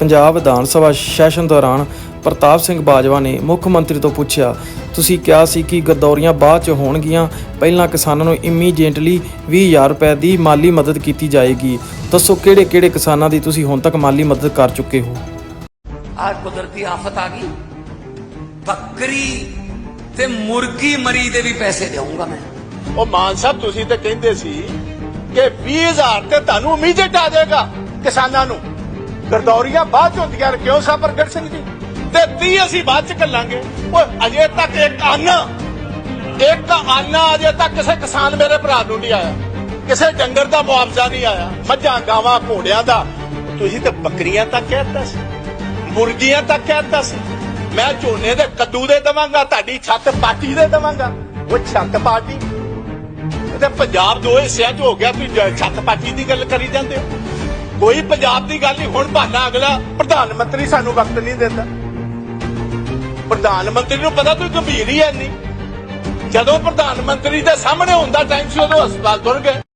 Punjab Vidhan Sabha session ਦੌਰਾਨ ਪ੍ਰਤਾਪ ਸਿੰਘ ਬਾਜਵਾ ਨੇ ਮੁੱਖ ਮੰਤਰੀ ਤੋਂ ਪੁੱਛਿਆ ਤੁਸੀਂ ਕਿਹਾ ਸੀ ਕਿ ਗਰਦੌਰੀਆਂ ਬਾਅਦ ਚ ਹੋਣਗੀਆਂ ਪਹਿਲਾਂ ਕਿਸਾਨਾਂ ਨੂੰ ਇਮੀਡੀਏਟਲੀ 20000 ਰੁਪਏ ਦੀ ਮਾਲੀ ਮਦਦ ਕੀਤੀ ਜਾਏਗੀ। ਦੱਸੋ ਕਿਹੜੇ ਕਿਹੜੇ ਕਿਸਾਨਾਂ ਦੀ ਤੁਸੀਂ ਹੁਣ ਤੱਕ ਮਾਲੀ ਮਦਦ ਕਰ ਚੁੱਕੇ ਹੋ? आज ਕੁਦਰਤੀ ਆਫਤ ਆ ਗਈ। ਬੱਕਰੀ ਤੇ ਮੁਰਗੀ ਮਰੀ ਦੇ ਵੀ ਪੈਸੇ ਦੇਵਾਂਗਾ ਮੈਂ। ਉਹ ਮਾਨ ਸਾਹਿਬ ਤੁਸੀਂ ਤਾਂ ਕਹਿੰਦੇ ਸੀ ਕਿ 20000 ਤੇ ਤੁਹਾਨੂੰ ਇਮੀਡੀਏਟ ਆ ਜਾਏਗਾ ਕਿਸਾਨਾਂ ਨੂੰ। ਗਰਦੌਰੀਆਂ ਬਾਅਦ ਚ ਹੁੰਦੀਆਂ ਨੇ, ਕਿਉਂ ਸਾਹਿਬ ਪ੍ਰਗਟ ਸਿੰਘ ਜੀ? ਤੇ 30 ਅਸੀਂ ਬਾਅਦ ਚ ਕੱਲਾਂਗੇ ਓਏ, ਅਜੇ ਤੱਕ ਇੱਕ ਆਨਾ ਇੱਕ ਆਨਾ ਅਜੇ ਤੱਕ ਕਿਸੇ ਕਿਸਾਨ ਮੇਰੇ ਭਰਾ ਨੂੰ ਨਹੀਂ ਆਇਆ। ਕਿਸੇ ਡੰਗਰ ਦਾ ਮੁਆਵਜ਼ਾ ਨਹੀਂ ਆਇਆ, ਮੱਝਾਂ, ਗਾਵਾਂ, ਘੋੜਿਆਂ ਦਾ। ਤੁਸੀਂ ਤੇ ਬੱਕਰੀਆਂ ਤੱਕ ਕਹਿਤਾ ਸੀ, ਮੁਰਗੀਆਂ ਤੱਕ ਕਹਿਤਾ ਸੀ। ਮੈਂ ਝੋਨੇ ਦੇ ਕੱਦੂ ਦੇ ਦਵਾਂਗਾ, ਤੁਹਾਡੀ ਛੱਤ ਪਾਟੀ ਦੇ ਦਵਾਂਗਾ। ਉਹ ਛੱਤ ਪਾਰਟੀ ਤੇ ਪੰਜਾਬ ਦੋ ਹਿੱਸਿਆਂ 'ਚ ਹੋ ਗਿਆ, ਤੁਸੀਂ ਛੱਤ ਪਾਟੀ ਦੀ ਗੱਲ ਕਰੀ ਜਾਂਦੇ ਹੋ। ਕੋਈ ਪੰਜਾਬ ਦੀ ਗੱਲ ਨਹੀਂ, ਹੁਣ ਬਹਾਨਾ ਅਗਲਾ, ਪ੍ਰਧਾਨ ਮੰਤਰੀ ਸਾਨੂੰ ਵਕਤ ਨਹੀਂ ਦਿੰਦਾ। ਪ੍ਰਧਾਨ ਮੰਤਰੀ ਨੂੰ ਪਤਾ ਤੁਸੀਂ ਗੰਭੀਰ ਹੀ ਐ ਨਹੀਂ। ਜਦੋਂ ਪ੍ਰਧਾਨ ਮੰਤਰੀ ਦੇ ਸਾਹਮਣੇ ਹੁੰਦਾ ਟਾਈਮ ਸੀ, ਉਦੋਂ ਹਸਪਤਾਲ ਤੁਰ ਗਏ।